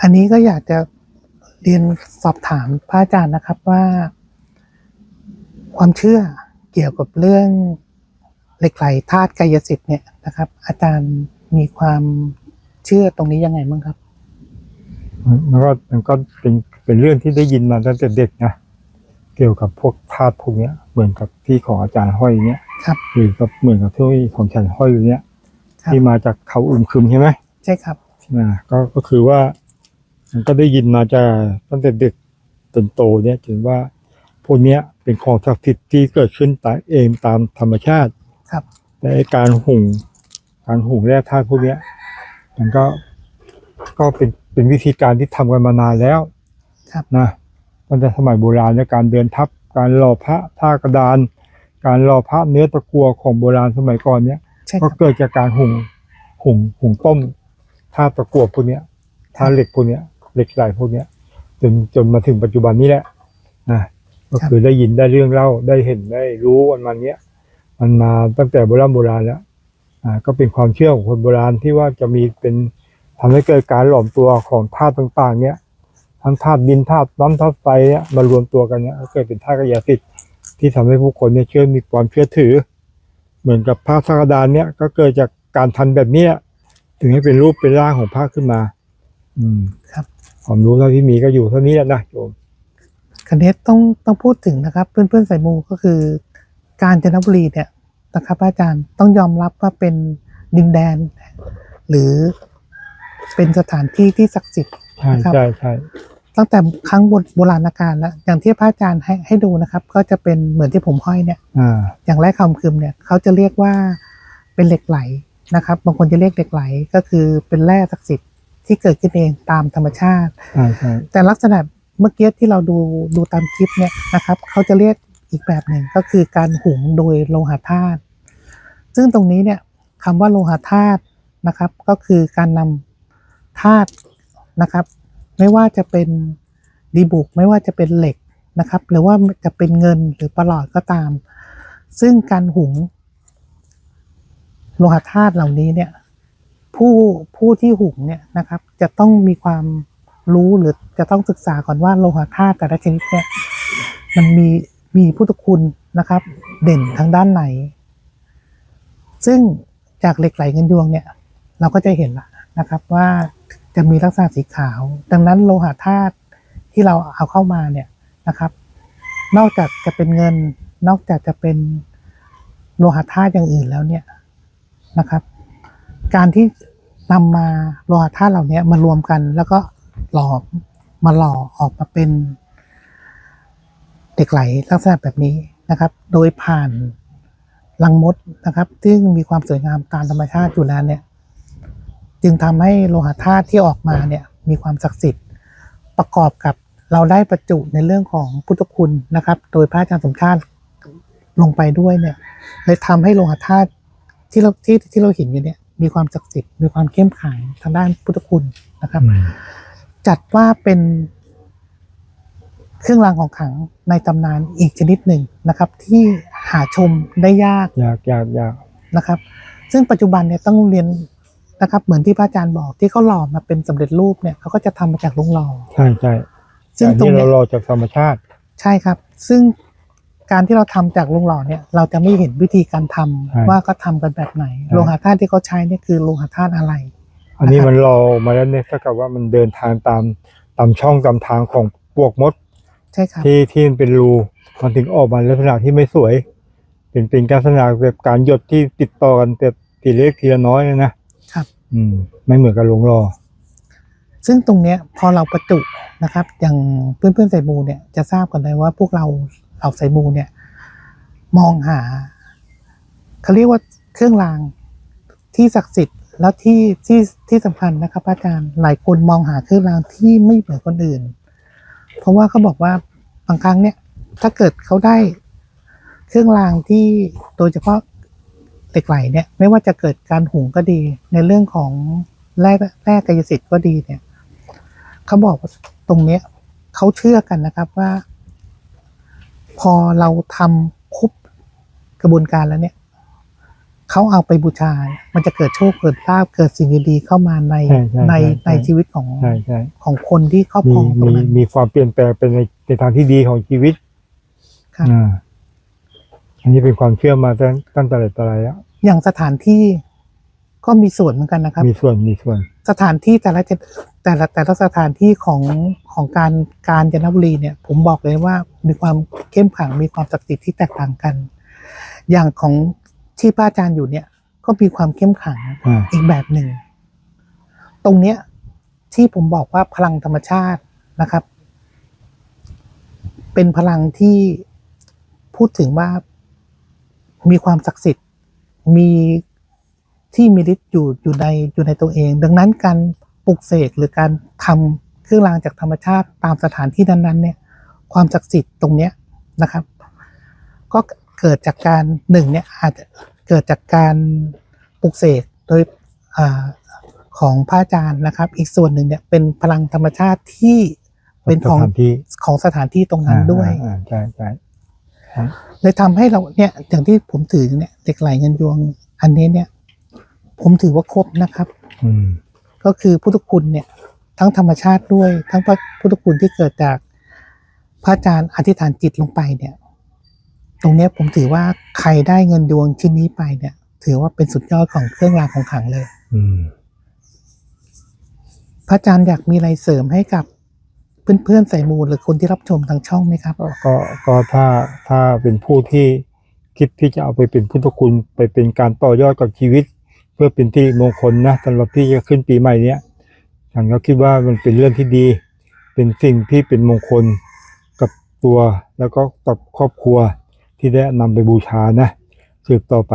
อันนี้ก็อยากจะเรียนสอบถามพระอาจารย์นะครับว่า ความเชื่อเกี่ยวกับเรื่องเหล็กไหลธาตุกายสิทธิ์เนี่ยนะครับ อาจารย์มีความเชื่อตรงนี้ยังไงบ้างครับ มันก็มันก็เป็นเป็นเรื่องที่ได้ยินมาตั้งแต่เด็กนะเกี่ยวกับพวกธาตุพวกเนี้ย เหมือนกับที่ของอาจารย์ห้อยเนี้ยครับหรือกับเหมือนกับที่ของฉันห้อยอยู่เนี้ยครับที่มาจากเขาอึมครึมใช่ไหมใช่ครับใช่ไหมก็ก็คือว่า มันก็ได้ยินมาจากตั้งแต่เด็กจนโตเนี้ยจนว่าพวกเนี้ยเป็นของศักดิ์สิทธิ์ที่เกิดขึ้นตามเองตามธรรมชาติครับ แต่ไอ้การหุงการหุงแร่ธาตุพวกเนี้ย มันก็ก็เป็นเป็นวิธีการที่ทำกันมานานแล้วครับนะตั้งแต่สมัยโบราณในยการเดินทับ การหล่อพระท่ากระดาน การหล่อพระเนื้อตะกัวของโบราณสมัยก่อนเนี้ยใช่คก็รับเกิดจากการหุงหุงหุงต้มท่าตะกั่วพวกเนี้ยท่าเหล็กพวกเนี้ย เหล็กไหลพวกเนี้ยจนจนมาถึงปัจจุบันนี้แหละนะก็คือได้ยินได้เรื่องเล่าได้เห็นได้รู้วันมันเนี้ยมันมาตั้งแต่โบราณโบราณแล้วอ่าก็เป็นความเชื่อของคนโบราณที่ว่าจะมีเป็นทำให้เกิดการหลอมตัวของธาตุต่างๆ เนี้ยทั้งธาตุดินธาตุน้ำธาตุไฟเนี้ยมารวมตัวกันเนี้ยก็เกิดเป็นธาตุกายสิทธิ์ที่ทำให้ผู้คนเนี่ยเชื่อมีความเชื่อถือ เหมือนกับพระสักดานเนี่ยก็เกิดจากการทันแบบเนี้ยถึงให้เป็นรูปเป็นร่างของพระขึ้นมา อืมครับ ความรู้เท่าที่มีก็อยู่เท่านี้แหละนะโยมคันนี้ต้องต้องพูดถึงนะครับเพื่อนเพื่อนๆสายมูก็คือ การจนบุรีเนี่ยนะครับอาจารย์ต้องยอมรับว่าเป็นดินแดน หรือเป็นสถานที่ที่ศักดิ์สิทธิ์ใช่นะครับใช่ใช่ตั้งแต่ครั้งโบโบราณกาลแล้ว อย่างที่พระอาจารย์ให้ให้ดูนะครับ ก็จะเป็นเหมือนที่ผมห้อยเนี่ยอ่าอย่างแรกคำคืมเนี่ยเขาจะเรียกว่าเป็นเหล็กไหลนะครับ บางคนจะเรียกเหล็กไหลก็คือเป็นแร่ศักดิ์สิทธิ์ ที่เกิดขึ้นเองตามธรรมชาติใช่ใช่แต่ลักษณะเมื่อกี้ที่เราดูดูตามคลิปเนี่ยนะครับเขาจะเรียกอีกแบบหนึ่งก็คือการหุงโดยโลหะธาตุซึ่งตรงนี้เนี่ยคำว่าโลหะธาตุนะครับก็คือการนำธาตุนะครับ ไม่ว่าจะเป็นดีบุกไม่ว่าจะเป็นเหล็กนะครับ หรือว่าจะเป็นเงินหรือประหลอดก็ตาม ซึ่งการหุงโลหะธาตุเหล่านี้เนี่ย ผู้ผู้ที่หุงเนี่ยนะครับจะต้องมีความรู้หรือจะต้องศึกษาก่อนว่าโลหะธาตุแต่ละชนิดเนี่ยมันมีมีพุทธคุณนะครับ เด่นทางด้านไหน ซึ่งจากเหล็กไหลเงินยวงเนี่ยเราก็จะเห็นละนะครับว่าจะมีลักษณะสีขาว ดังนั้นโลหะธาตุที่เราเอาเข้ามาเนี่ยนะครับ นอกจากจะเป็นเงิน นอกจากจะเป็นโลหะธาตุอย่างอื่นแล้วเนี่ยนะครับ การที่นำมาโลหะธาตุเหล่านี้มารวมกัน แล้วก็หลอมมาหล่อออกมาเป็นเหล็กไหลลักษณะแบบนี้นะครับ โดยผ่านลังมดนะครับ ซึ่งมีความสวยงามตามธรรมชาติอยู่แล้วเนี่ย จึงทำให้โลหะธาตุที่ออกมาเนี่ยมีความศักดิ์สิทธิ์ประกอบกับเราได้ประจุในเรื่องของพุทธคุณนะครับ โดยพระอาจารย์สมชาติลงไปด้วยเนี่ยเลยทำให้โลหะธาตุที่เราที่ที่เราเห็นอยู่เนี่ย มีความศักดิ์สิทธิ์มีความเข้มขลังทางด้านพุทธคุณนะครับอืมจัดว่าเป็นเครื่องรางของขลังในตำนานอีกชนิดหนึ่งนะครับ ที่หาชมได้ยากยากยากยากนะครับ ซึ่งปัจจุบันเนี่ยต้องเรียนนะครับ เหมือนที่พระอาจารย์บอกที่เขาหล่อมาเป็นสำเร็จรูปเนี่ยเขาก็จะทำมาจากลุงหล่อใช่ใช่ซึ่งแต่ตรงนี่เนี้เรายรอจากธรรมชาติ ใช่ครับ ซึ่ง การที่เราทำจากลุงหล่อเนี่ยเราจะไม่เห็นวิธีการทำใช่ว่าเขาทำกันแบบไหนใช่โลหะธาตุที่เขาใช้เนี่ยคือโลหะธาตุอะไร อันนี้นะครับมันรอมาแล้วเนี่ยเท่ากับว่ามันเดินทางตามตามช่องตามทางของพวกมดใช่ครับที่ที่มันเป็นรูมันถึงออกมาลักษณะที่ไม่สวยเป็นเป็นลักษณะแบบการหยดที่ติดต่อกันแต่ทีเล็กทีละน้อยเลยนะครับ อืม ไม่เหมือนกับหลวงรอ ซึ่งตรงเนี้ยพอเราประจุนะครับ อย่างเพื่อนเพื่อนๆสายมูเนี่ยจะทราบกันเลยว่าพวกเรา เราสายมูเนี่ย มองหาเขาเรียกว่าเครื่องรางที่ศักดิ์สิทธิ์แล้วที่ที่ที่สำคัญนะครับอาจารย์หลายคนมองหาเครื่องรางที่ไม่เหมือนคนอื่น เพราะว่าเขาบอกว่าบางครั้งเนี่ย ถ้าเกิดเขาได้เครื่องรางที่โดยเฉพาะเหล็กไหลเนี่ย ไม่ว่าจะเกิดการหุงก็ดี ในเรื่องของแร่แร่กายสิทธิ์ก็ดีเนี่ยเขาบอกว่าตรงเนี้ยเขาเชื่อกันนะครับว่า พอเราทำครบกระบวนการแล้วเนี่ยเขาเอาไปบูชา มันจะเกิดโชคเกิดลาภเกิดสิ่งดีๆเข้ามาในใช่ใช่ในใช่ในชีวิตของใช่ใช่ของคนที่ครอบคมีรองตรมีงนั้นมีความเปลี่ยนแปลงเป็นในในทางที่ดีของชีวิตครับอ่าอันนี้เป็นความเชื่อมาตั้งตั้งแต่ไหนแต่ไรแล้วอย่างสถานที่ ก็มีส่วนเหมือนกันนะครับ มีส่วนมีส่วน สถานที่แต่ละแต่ละแต่ละสถานที่ของของการการจนบุรีเนี่ย ผมบอกเลยว่ามีความเข้มขลังมีความศักดิ์สิทธิ์ที่แตกต่างกัน อย่างของที่ป้าอาจารย์อยู่เนี่ย ก็มีความเข้มขลังอ่าอีกแบบหนึ่ง ตรงเนี้ยที่ผมบอกว่าพลังธรรมชาตินะครับ เป็นพลังที่พูดถึงว่ามีความศักดิ์สิทธิ์มี ที่มีฤทธิ์อยู่อยู่ในอยู่ในตัวเอง ดังนั้นการปลุกเสกหรือการทำเครื่องรางจากธรรมชาติตามสถานที่นั้นๆเนี่ยความศักดิ์สิทธิ์ตรงเนี้ยนะครับ ก็เกิดจากการหนึ่งเนี่ยอาจจะเกิดจากการปลุกเสกโดยอาของพระอาจารย์นะครับ อีกส่วนหนึ่งเนี่ยเป็นพลังธรรมชาติที่เป็นของสถานที่ของสถานที่ตรงนั้นด้วยอ่าอ่าใช่ใช่ใช่เลยทำให้เราเนี่ยอย่างที่ผมถือเนี่ยเหล็กไหลเงินยวงอันนี้เนี่ย ผมถือว่าครบนะครับ อืม ก็คือพุทธคุณเนี่ย ทั้งธรรมชาติด้วย ทั้งพระพุทธคุณที่เกิดจากพระอาจารย์อธิษฐานจิตลงไปเนี่ย ตรงเนี้ยผมถือว่าใครได้เงินดวงชิ้นนี้ไปเนี่ย ถือว่าเป็นสุดยอดของเครื่องรางของขลังเลย อืม พระอาจารย์อยากมีอะไรเสริมให้กับเพื่อนๆสายมูหรือคนที่รับชมทางช่องไหมครับก็ก็ก็ถ้าถ้าเป็นผู้ที่คิดที่จะเอาไปเป็นพุทธคุณไปเป็นการต่อยอดกับชีวิตเพื่อเป็นที่มงคลนะสำหรับที่จะขึ้นปีใหม่เนี้ยฉันก็คิดว่ามันเป็นเรื่องที่ดี เป็นสิ่งที่เป็นมงคลกับตัวแล้วก็กับครอบครัวที่ได้นำไปบูชานะสืบต่อไป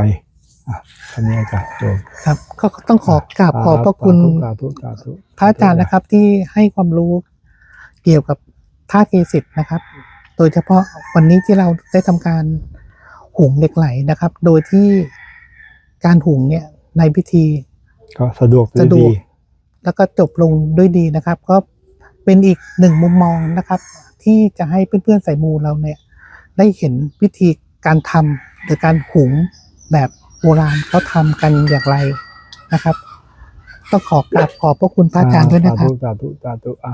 อะท่านนี้อาจารย์โยมครับก็ต้องขอกราบขอบพระคุณสาธุสาธุพระอาจารย์นะครับ ที่ให้ความรู้เกี่ยวกับท่าตุเกสิทธิ์นะครับ โดยเฉพาะวันนี้ที่เราได้ทำการหุงเหล็กไหลนะครับ โดยที่การหุงเนี่ย ในพิธี ก็สะดวกสะดวกดีแล้วก็จบลงด้วยดีนะครับ ก็เป็นอีกหนึ่งมุมมองนะครับ ที่จะให้เพื่อนๆสายมูเราเนี่ย ได้เห็นวิธีการทำหรือการหุงแบบโบราณเขาทำกันอย่างไรนะครับ ต้องขอกราบขอบพระคุณพระอาจารย์ด้วยนะครับสาธุสาธุสาธุอะ